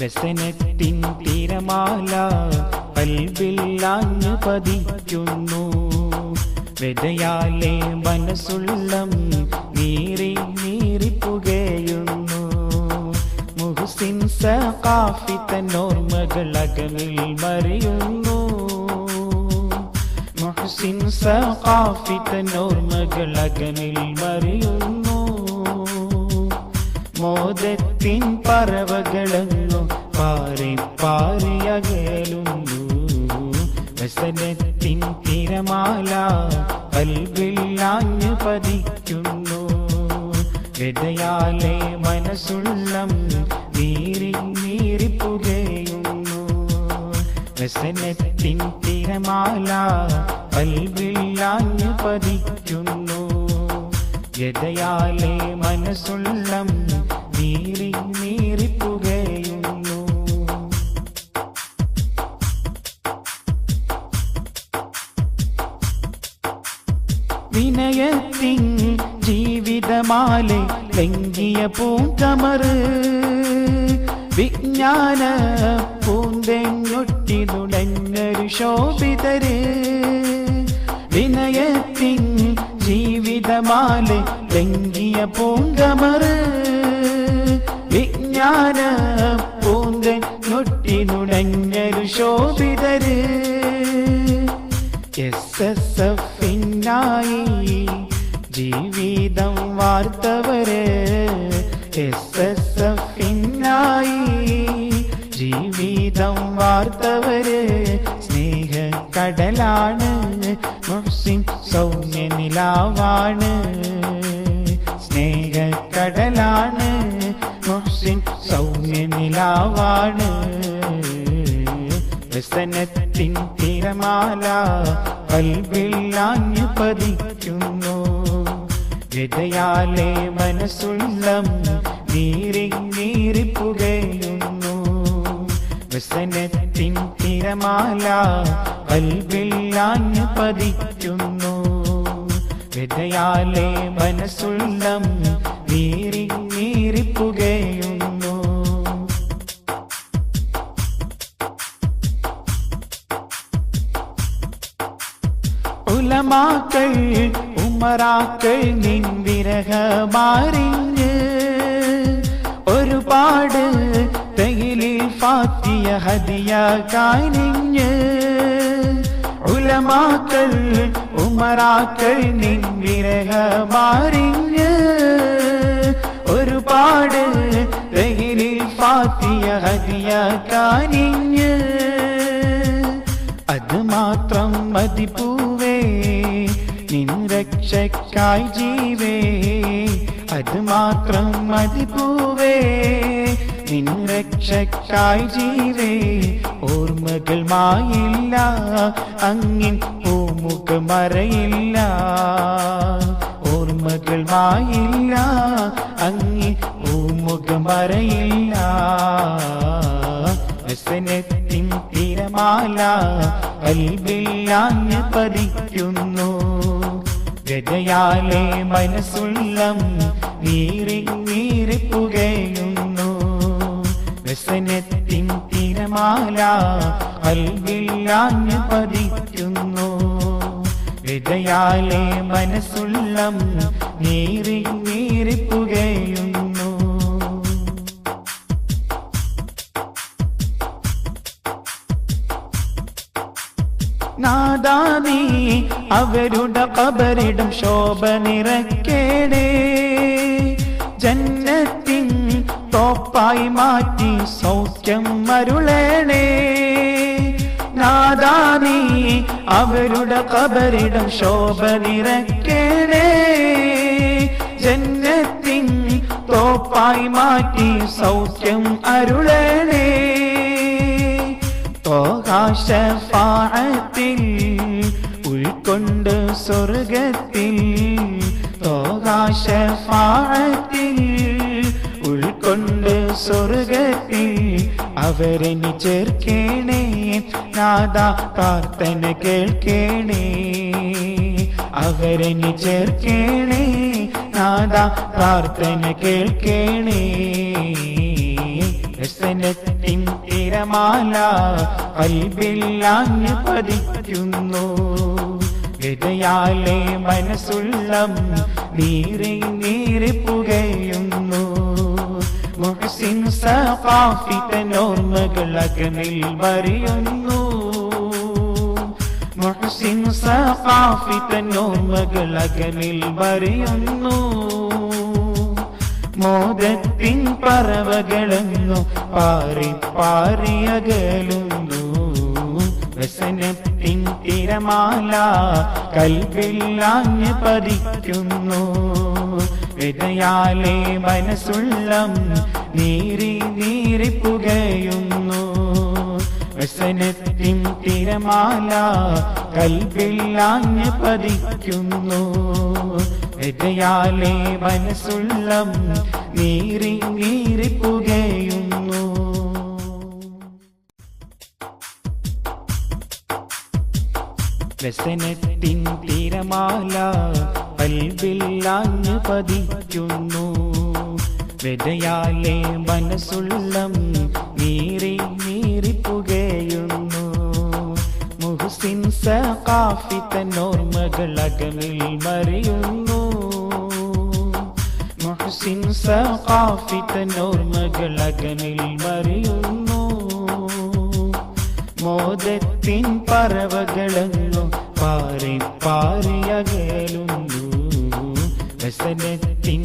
വ്യസനത്തിൻ തിരമാല പൽവില്ലാഞ്ഞു പതിക്കുന്നു. വെതയാലെ മനസ്സുള്ളം നീറി നീറി പുകയുന്നു. മുഹസിൻ സഖാഫി തന്നോർമ്മകൾ അകമിൽ മറിയുന്നു. മുഹസിൻ സഖാഫി തന്നോർമ്മകൾ അകമിൽ മറിയുന്നു. മോദത്തിൻ പറവകളെന്നു പാറി പാറിയകലുന്നു വ്യസനത്തിൻ തിരമാല പൽവില്ലാഞ്ഞു പതിക്കുന്നു. ഹൃദയാലെ മനസ്സുള്ളം നീറി നീറി പുകയുന്നു. വ്യസനത്തിൻ തിരമാല പൽവില്ലാഞ്ഞു പതിക്കുന്നു. യഥയാലെ മനസ്സുള്ളം നീറി വിനയത്തിൻ ജീവിതമാലെ ലംഘിയ പൂങ്കമറ് വിജ്ഞാന പൂന്തെഞ്ഞൊട്ടി നുടഞ്ഞൊരു ശോഭിതര്. വിനയത്തിൻ ജീവിതമാലെ ലംഘിയ പൂങ്കമറ് വിജ്ഞാന പൂന്തെഞ്ഞൊട്ടി നുടഞ്ഞൊരു ശോഭിതര്. എസ് എസ് എഫിനായി ജീവിതം വാർത്തവര്. എസ് എസ് എഫിനായി ജീവിതം വാർത്തവര്. സ്നേഹ കടലാണ് മുഹ്സിൻ സൗമ്യ നിലാവാണ് സ്നേഹ കടലാണ് മുഹ്സിൻ സൗമ്യനിലാവാണ്. വ്യസനത്തിൻ തിരമാല കൽവില്ലാഞ്ഞു പതിക്കുന്നു വിതയാലെ മനസ്സുള്ളം നീറി പുകയുന്നു വ്യസനത്തിൻ തിരമാല കൽവില്ലാഞ്ഞു പതിക്കുന്നു വിതയാലെ മനസ്സുള്ളം നീ പുകയുന്നു ഉലമാക്കൾ ഉമറാക്കൾ നിൻവിരഹമാറിഞ്ഞ് ഒരുപാട് തൈലിൽ ഫാത്തിയ ഹദിയ കാനിഞ്ഞ് ഉലമാക്കൾ ഉമറാക്കൾ നിൻവിരഹമാറിഞ്ഞ് ഒരുപാട് ഫാത്തിയ ഹരിയ കാനിഞ്ഞ്. അത് മാത്രം മതി പൂവേ നിൻ രക്ഷക്കായി ജീവേ. അത് മാത്രം മതി പൂവേ നിൻ രക്ഷക്കായി ജീവേ. ഓർമ്മകൾ മായില്ല അങ്ങിൻ പൂമുഖ മറയില്ല ഓർമ്മകൾ മായില്ല പൂമുഖ പറയില്ല തിരമാല കൽവില്ലാഞ്ഞ് പതിക്കുന്നു. ഗജയാലെ മനസ്സുള്ളം നീറി നീറി പുകയുന്നു. വ്യസനത്തിൻ തിരമാല കൽവില്ലാഞ്ഞ് പതിക്കുന്നു. ഗജയാലെ മനസ്സുള്ളം നീറി നീറി പുകയുന്നു. നാദാനീ അവരുടെ കബരിടം ശോഭ നിറക്കേടേ. ജന്നത്തിൻ തോപ്പായി മാറ്റി സൗഖ്യം മരുളേണേ നാദാനീ അവരുടെ കബരിടം ശോഭ നിറക്കേണേ ജന്നത്തിൻ തോപ്പായി മാറ്റി സൗഖ്യം അരുളേണേ. തോകാശഫാഴത്തിൽ ഉൾക്കൊണ്ട് സ്വർഗത്തിൽ തോകാശത്തിൽ ഉൾക്കൊണ്ട് സ്വർഗത്തിൽ അവരെനി ചേർക്കേണേ. നാദ പ്രാർത്ഥന കേൾക്കേണേ. അവരെനി ചേർക്കേണേ. നാദ പ്രാർത്ഥന കേൾക്കേണേ. രസനത്തിൻ തിരമാല കൽബില്ലാഞ്ഞ് പതിക്കുന്നു. വിതയാലെ മനസ്സുള്ളം നീറി നീറി പുകയുന്നു. മുഹസിൻ സഖാഫി തന്നോർമ്മകൾ അകനിൽ മറിയുന്നു. മുഹസിൻ സഖാഫി തന്നോർമ്മകൾ അകനിൽ മറിയുന്നു. മോദത്തിൻ പറവകളെന്നു പാറി പാറിയകലുന്നു വസനത്തിന്റെ തിരമാല കൽവില്ലാഞ്ഞ് പതിക്കുന്നു. വിതയാലെ മനസ്സുള്ളം നീരി നീരി പുകയുന്നു. വ്യസനത്തിൻ തിരമാല കൽവില്ലാഞ്ഞ് പതിക്കുന്നു. വിതയാലെ മനസ്സുള്ളം നീറി നീരി പുകയുന്നു. വ്യസനത്തിൻ തിരമാല പൽവില്ലാഞ്ഞു പതിക്കുന്നു. വിതയാലെ മനസ്സുള്ളം നീറി നീറി പുകയുന്നു. മുഹസിൻ സഖാഫി തന്നോർമകൾ അകമിൽ മറിയുന്നു. മുഹസിൻ സഖാഫി തന്നോർമകൾ അകമിൽ മറിയുന്നു. മോദത്തിൻ പറവകളെന്നു പാറി പാറിയകലുന്നു വസനത്തിൻ